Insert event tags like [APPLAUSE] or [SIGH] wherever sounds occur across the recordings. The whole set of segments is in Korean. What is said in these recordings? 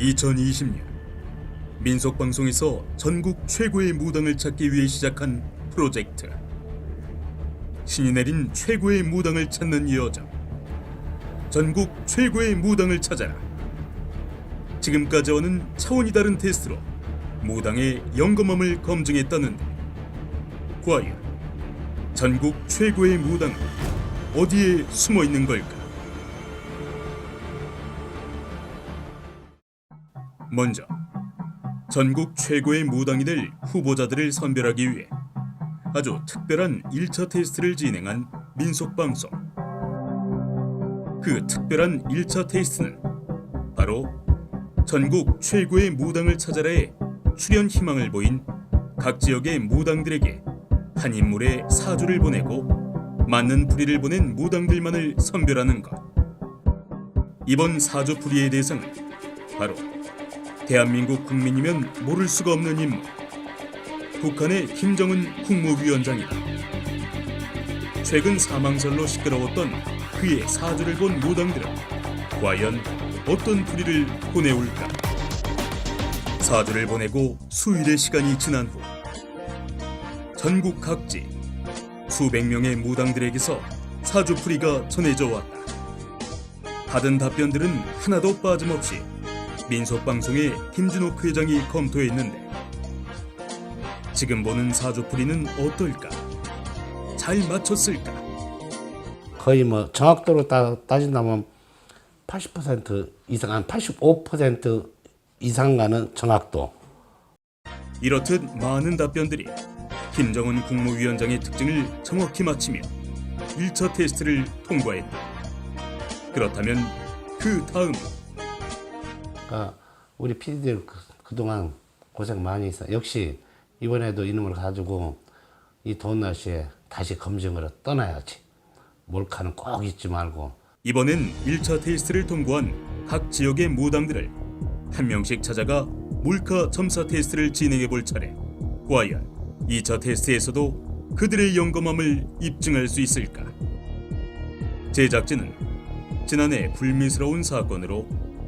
2020년 민속방송에서 전국 최고의 무당을 찾기 위해 시작한 프로젝트. 신이 내린 최고의 무당을 찾는 여정. 전국 최고의 무당을 찾아라. 지금까지와는 차원이 다른 테스트로 무당의 영검함을 검증했다는데. 과연 전국 최고의 무당은 어디에 숨어 있는 걸까? 먼저 전국 최고의 무당이 될 후보자들을 선별하기 위해 아주 특별한 1차 테스트를 진행한 민속방송. 그 특별한 1차 테스트는 바로 전국 최고의 무당을 찾아라의 출연 희망을 보인 각 지역의 무당들에게 한 인물의 사주를 보내고 맞는 풀이를 보낸 무당들만을 선별하는 것. 이번 사주 풀이의 대상은 바로 대한민국 국민이면 모를 수가 없는 인물. 북한의 김정은 국무위원장이다. 최근 사망설로 시끄러웠던 그의 사주를 본 무당들은 과연 어떤 풀이를 보내올까? 사주를 보내고 수일의 시간이 지난 후 전국 각지 수백 명의 무당들에게서 사주 풀이가 전해져 왔다. 받은 답변들은 하나도 빠짐없이 민속방송의 김준옥 회장이 검토했는데 지금 보는 사주풀이는 어떨까? 잘 맞췄을까? 거의 뭐 정확도로 따, 따진다면 80% 이상, 한 85% 이상 가는 정확도. 이렇듯 많은 답변들이 김정은 국무위원장의 특징을 정확히 맞히며 1차 테스트를 통과했다. 그렇다면 그 다음 그러니까 우리 PD들 그, 그동안 고생 많이 했어. 역시 이번에도 이놈을 가지고 이 더운 날씨에 다시 검증을 떠나야지. 몰카는 꼭 잊지 말고. 이번엔 1차 테스트를 통과한 각 지역의 무당들을 한 명씩 찾아가 몰카 점사 테스트를 진행해 볼 차례. 과연 2차 테스트에서도 그들의 영검함을 입증할 수 있을까? 제작진은 지난해 불미스러운 사건으로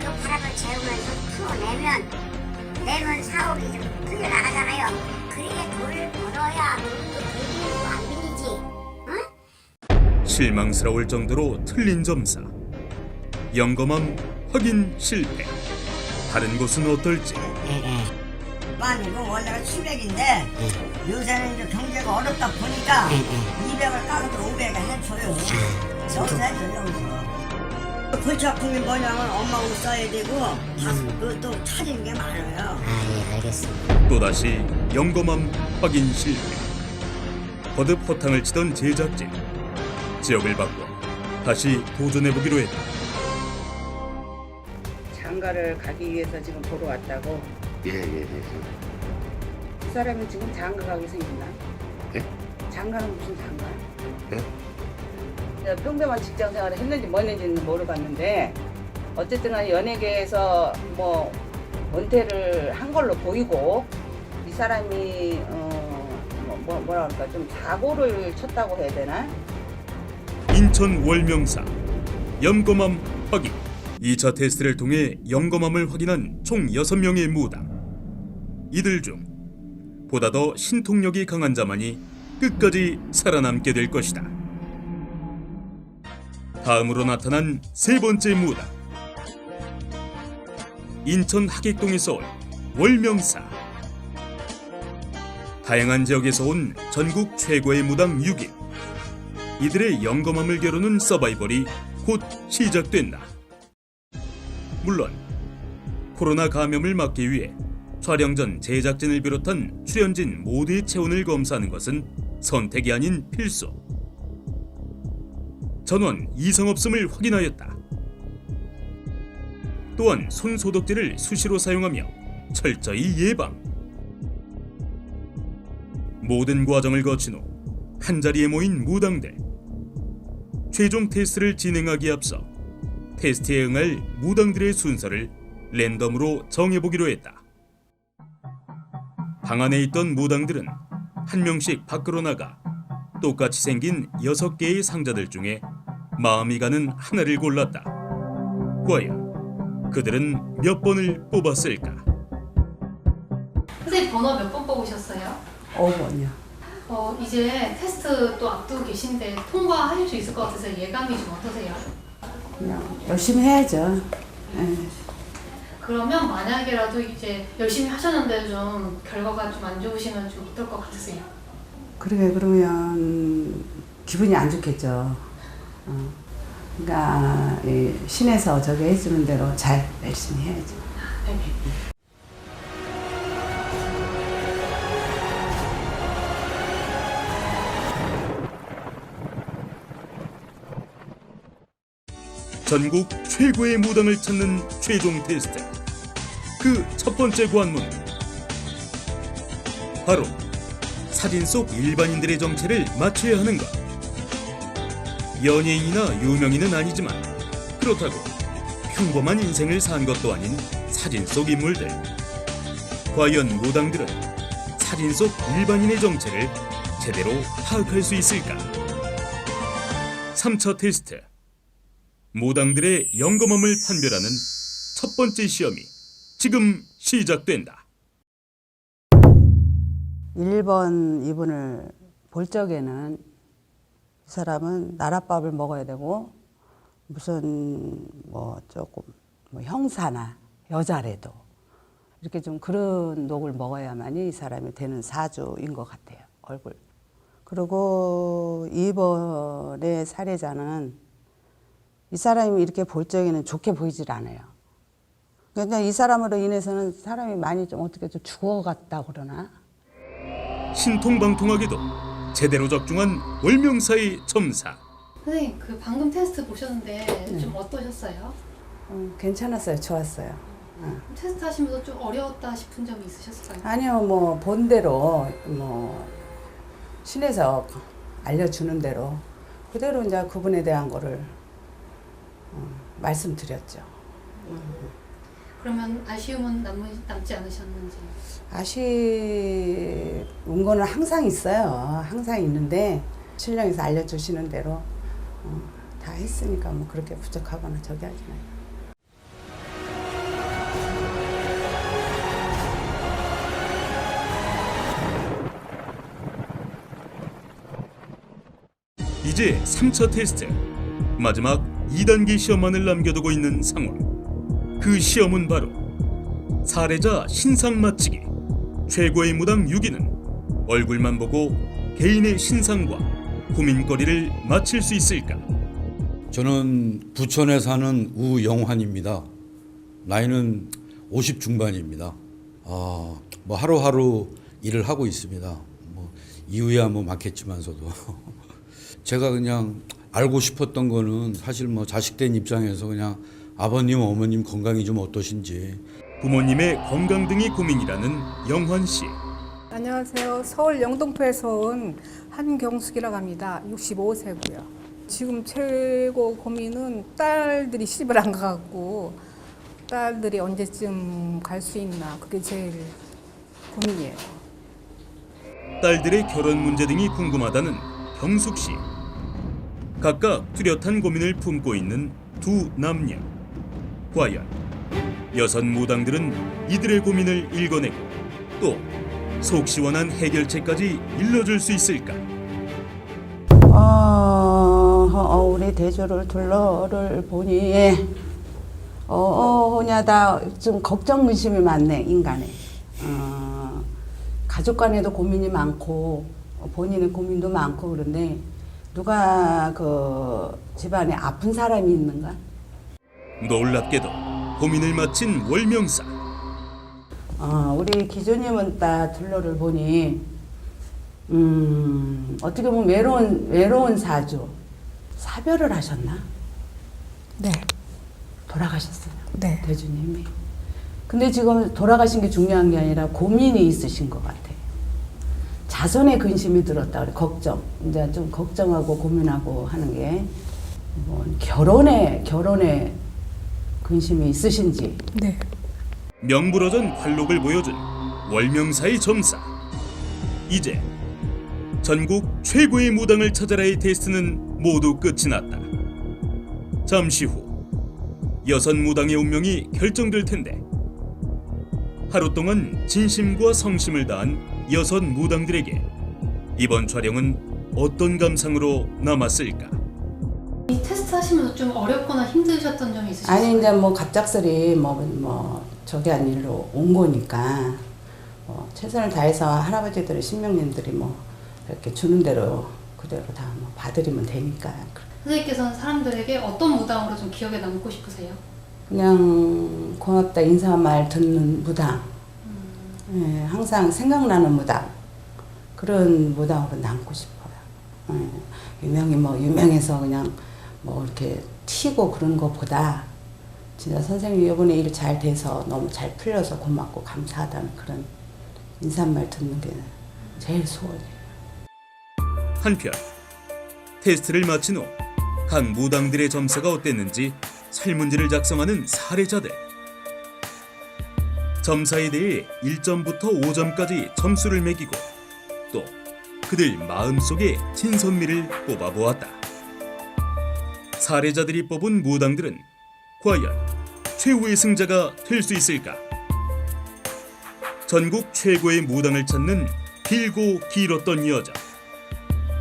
그 바람을 재우면서 풀어내면 내면 사업이 좀 풀려나가잖아요. 그래야 돈을 벌어야 돈도 들고 안 밀리지. 응? 실망스러울 정도로 틀린 점사. 영검함 확인 실패. 다른 곳은 어떨지 아니고 원래가 700인데 요새는 이제 경제가 어렵다 보니까 200을 까고도 500에 해줘요. 여기서 해줘 여기서. 골치 아픈 게 뭐냐면 엄마 옷 써야 되고 다또 차리는 게 많아요. 또다시 영검함 확인 실패. 거듭 허탕을 치던 제작진. 지역을 바꿔 다시 도전해보기로 했다. 장가를 가기 위해서 지금 보러 왔다고. 예, 예, 예. 그 사람이 지금 장가 가게 생겼나? 예? 장가는 무슨 장가? 예? 내가 평범한 직장 생활을 했는지 뭐 했는지는 모르겠는데 어쨌든 연예계에서 뭐 은퇴를 한 걸로 보이고 이 사람이 어, 뭐, 뭐, 뭐라 그럴까 좀 사고를 쳤다고 해야 되나? 인천 월명사 영검함 확인. 2차 테스트를 통해 영검함을 확인한 총 6명의 무당. 이들 중 보다 더 신통력이 강한 자만이 끝까지 살아남게 될 것이다 다음으로 나타난 세 번째 무당 인천 하객동에서 온 월명사 다양한 지역에서 온 전국 최고의 무당 6인 이들의 영검함을 겨루는 서바이벌이 곧 시작된다. 물론 코로나 감염을 막기 위해 촬영 전 제작진을 비롯한 출연진 모두의 체온을 검사하는 것은 선택이 아닌 필수. 전원 이성 없음을 확인하였다. 또한 손 소독제를 수시로 사용하며 철저히 예방. 모든 과정을 거친 후 한자리에 모인 무당들. 최종 테스트를 진행하기에 앞서 테스트에 응할 무당들의 순서를 랜덤으로 정해보기로 했다. 방 안에 있던 무당들은 한 명씩 밖으로 나가 똑같이 생긴 여섯 개의 상자들 중에 마음이 가는 하나를 골랐다. 과연 그들은 몇 번을 뽑았을까? 선생님 번호 몇 번 뽑으셨어요? 5번이요. 어, 이제 테스트 또 앞두고 계신데 통과하실 수 있을 것 같아서 예감이 좀 어떠세요? 그냥 열심히 해야죠. 예. 그러면 만약에라도 이제 열심히 하셨는데 좀 결과가 좀 안 좋으시면 좀 어떨 것 같으세요? 그러게 그러면 기분이 안 좋겠죠. 어. 그러니까 이 신에서 저기 해주는 대로 잘 열심히 해야죠. 전국 최고의 무당을 찾는 최종 테스트. 그 첫 번째 관문. 바로 사진 속 일반인들의 정체를 맞춰야 하는 것. 연예인이나 유명인은 아니지만 그렇다고 평범한 인생을 산 것도 아닌 사진 속 인물들. 과연 무당들은 사진 속 일반인의 정체를 제대로 파악할 수 있을까? 3차 테스트. 무당들의 영검함을 판별하는 첫 번째 시험이 지금 시작된다. 1번, 2번을 볼 적에는 이 사람은 나랏밥을 먹어야 되고 무슨 뭐 조금 뭐 형사나 여자래도 이렇게 좀 그런 녹을 먹어야만이 이 사람이 되는 사주인 것 같아요. 얼굴. 그리고 2번의 사례자는 이 사람이 이렇게 볼 적에는 좋게 보이질 않아요. 그냥 이 사람으로 인해서는 사람이 많이 좀 어떻게 좀 죽어갔다고 그러나? 신통방통하게도 제대로 적중한 월명사의 첨사. 선생님 그 방금 테스트 보셨는데 좀 어떠셨어요? 음, 괜찮았어요. 좋았어요. 어. 테스트 하시면서 좀 어려웠다 싶은 점이 있으셨어요? 아니요, 뭐 본대로 뭐 신에서 알려주는 대로 그대로 이제 그분에 대한 거를 어, 말씀드렸죠. 그러면 아쉬움은 남, 남지 않으셨는지 아쉬운 거는 항상 있어요. 항상 있는데 신령에서 알려주시는 대로 어, 다 했으니까 뭐 그렇게 부족하거나 저기 하지 않아요. 이제 3차 테스트. 마지막 2단계 시험만을 남겨두고 있는 상황. 그 시험은 바로 사례자 신상 맞히기. 최고의 무당 6위는 얼굴만 보고 개인의 신상과 고민거리를 맞힐 수 있을까? 저는 부천에 사는 우영환입니다. 나이는 50 중반입니다. 아, 뭐 하루하루 일을 하고 있습니다. 뭐 이유야 뭐 많겠지만서도 [LAUGHS] 제가 그냥 알고 싶었던 거는 사실 뭐 자식된 입장에서 그냥 아버님 어머님 건강이 좀 어떠신지 부모님의 건강 등이 고민이라는 영환 씨. 안녕하세요. 서울 영등포에서 온 한경숙이라고 합니다. 65세고요. 지금 최고 고민은 딸들이 시집을 안 가고 딸들이 언제쯤 갈 수 있나 그게 제일 고민이에요. 딸들의 결혼 문제 등이 궁금하다는 경숙 씨. 각각 뚜렷한 고민을 품고 있는 두 남녀. 과연 여섯 무당들은 이들의 고민을 읽어내고 또 속 시원한 해결책까지 일러줄 수 있을까? 어, 어, 우리 대조를 둘러를 보니 어, 어냐다 좀 걱정 의심이 많네 인간에 어, 가족 간에도 고민이 많고 본인의 고민도 많고 그런데 누가 그 집안에 아픈 사람이 있는가? 놀랍게도 고민을 마친 월명사. 어, 우리 기조님은 딱 둘러를 보니 음, 어떻게 보면 외로운 외로운 사주 사별을 하셨나? 네. 돌아가셨어요. 네. 대주님이. 근데 지금 돌아가신 게 중요한 게 아니라 고민이 있으신 것 같아요. 자손의 근심이 들었다 그래 걱정 이제 좀 걱정하고 고민하고 하는 게 뭐, 결혼에 결혼에 근심이 있으신지 네. 명불허전 활록을 보여준 월명사의 점사. 이제 전국 최고의 무당을 찾아라의 테스트는 모두 끝이 났다. 잠시 후 여섯 무당의 운명이 결정될 텐데 하루 동안 진심과 성심을 다한 여섯 무당들에게 이번 촬영은 어떤 감상으로 남았을까? 이 테스트 하시면서 좀 어렵거나 힘드셨던 점이 있으셨어요? 아니 이제 뭐 갑작스레 뭐, 뭐 저기 한 일로 온 거니까 뭐 최선을 다해서 할아버지들이 신명님들이 뭐 이렇게 주는 대로 그대로 다 뭐 봐드리면 되니까. 선생님께서는 사람들에게 어떤 무당으로 좀 기억에 남고 싶으세요? 그냥 고맙다 인사 말 듣는 무당. 예, 항상 생각나는 무당. 그런 무당으로 남고 싶어요. 예, 유명이 뭐 유명해서 그냥 뭐 이렇게 튀고 그런 것보다 진짜 선생님 이번에 일 잘 돼서 너무 잘 풀려서 고맙고 감사하다는 그런 인사말 듣는 게 제일 소원이에요 한편 테스트를 마친 후 각 무당들의 점수가 어땠는지 설문지를 작성하는 사례자들 점사에 대해 1점부터 5점까지 점수를 매기고 또 그들 마음속의 진선미를 뽑아보았다. 사례자들이 뽑은 무당들은 과연 최후의 승자가 될 수 있을까? 전국 최고의 무당을 찾는 길고 길었던 여정.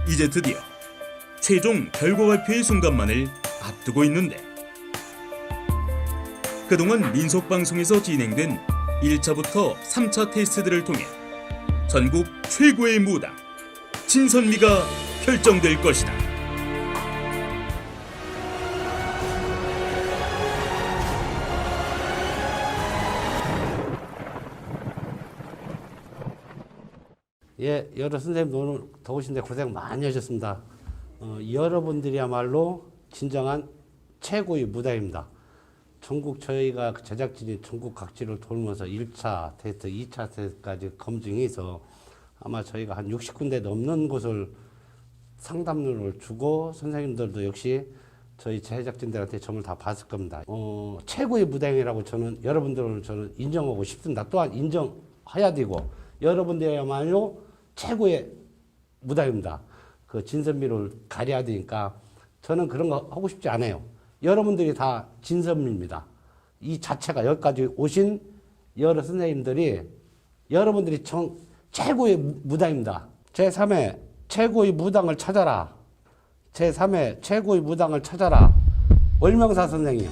이제 드디어 최종 결과 발표의 순간만을 앞두고 있는데 그동안 민속방송에서 진행된 1차부터 3차 테스트들을 통해 전국 최고의 무당 진선미가 결정될 것이다. 예, 여러 선생님 오늘 더우신데 고생 많이 하셨습니다. 어, 여러분들이야말로 진정한 최고의 무당입니다. 전국 저희가 그 제작진이 전국 각지를 돌면서 1차 테스트, 2차 테스트까지 검증해서 아마 저희가 한 60군데 넘는 곳을 상담료를 주고 선생님들도 역시 저희 제작진들한테 점을 다 봤을 겁니다. 어, 최고의 무당이라고 저는 여러분들을 저는 인정하고 싶습니다. 또한 인정해야 되고 여러분들이야말로 최고의 무당입니다. 그 진선미를 가려야 되니까 저는 그런 거 하고 싶지 않아요. 여러분들이 다 진선미입니다. 이 자체가 여기까지 오신 여러 선생님들이 여러분들이 정, 최고의 무- 무당입니다. 제3회 최고의 무당을 찾아라. 제3회 최고의 무당을 찾아라. 월명사 선생님.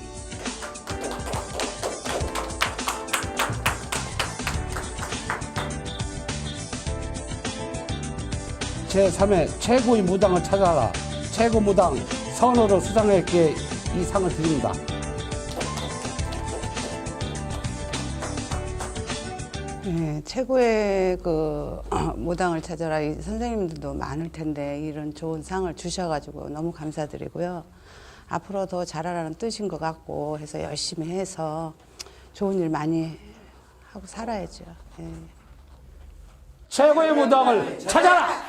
제3회 최고의 무당을 찾아라. 최고 무당 선으로 수상했기에 이 상을 드립니다. 예, 최고의 그 [CLEARS THROAT] 무당을 찾아라 이 선생님들도 많을 텐데 이런 좋은 상을 주셔가지고 너무 감사드리고요. 앞으로 더 잘하라는 뜻인 것 같고 해서 열심히 해서 좋은 일 많이 하고 살아야죠. 예. 최고의 무당을 찾아라!